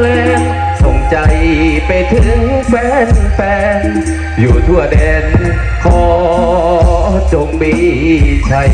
แลงส่งใจไปถึงแฟนแฟนๆอยู่ทั่วแดนขอจงมีชัย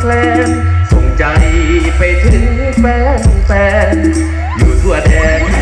แคลนส่งใจไปถึงแฟนแฟนๆอยู่ทั่วแดน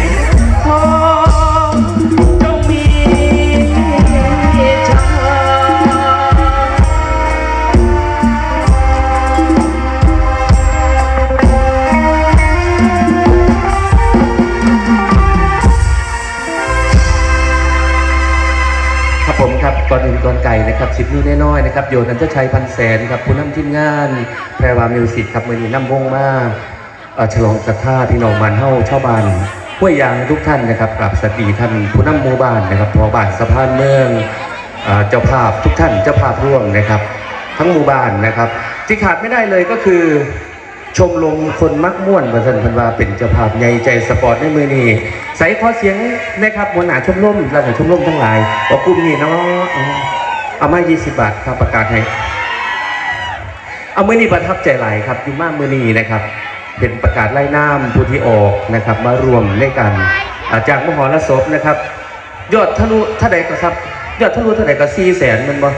ครับผมครับก่อนอื่นก่อนไก่นะครับสิบนิ้วน้อยๆนะครับโยนันทชัยพันแสนครับผู้นำทีมงานแพรวามิวสิกครับมือนี้นำวงมาเอ่อฉลองศรัทธาพี่น้องมันเฮ้าชาวบ้านห้วยยางทุกท่านนะครับกราบสวัสดีท่านผู้นำหมู่บ้านนะครับพอบ้านสะพานเมืองเอ่อเจ้าภาพทุกท่านเจ้าภาพร่วมนะครับ ทั้งหมู่บ้านนะครับที่ขาดไม่ได้เลยก็คือชมรมคนมักม่วนประสันพันวาเป็นเจ้าภาพใหญ่ใจสปอร์ตในมือนี้ ใส่ขอเสียงนะครับหัวหนาชมรมและชมรมทั้งหลายบอกกลุ่มนี้เนาะเอามา20 บาทครับประกาศให้เอามือนี้ประทับใจหลายครับอยู่มากมือนี้นะครับ เป็นประกาศไล่น้ำผู้ที่ออกนะครับ มารวมในกันอาจากมหรสพนะครับ ยอดทะลุเท่าใดก็ครับ ยอดทะลุเท่าใดก็สี่แสนมันบ่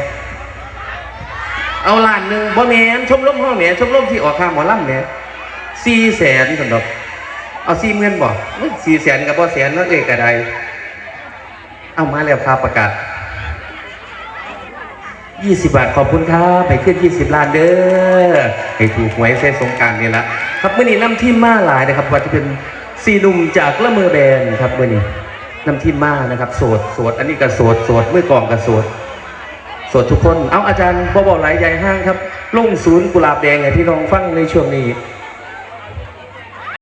เอาล้านหนึ่งบ่แมนชมรมห้องแหมชมรมที่ออกค่าหมอลำเนี่ยสี่แสนสำหรับ เอาสี่หมื่นบ่สี่แสนกับบ่แสนนั่นเองก็ได้เอามาแล้วครับประกาศยี่สิบบาทขอบคุณครับให้ขึ้นยี่สิบล้านเด้อให้ถูกหวยเส้นสงกรารนี่ละครับเมื่อนี้นำทีมมาหลายนะครับว่าจะเป็นสี่หนุ่มจากละเมอแบนครับเมื่อนี้นำทีมมานะครับโสดโสดอันนี้ก็โสดโสดมือกลองก็โสดสวดทุกคน เอาอาจารย์บอบอกหลายใหญ่ห้างครับ ลงศูนย์กุหลาบแดงไงพี่น้องฟังในช่วงนี้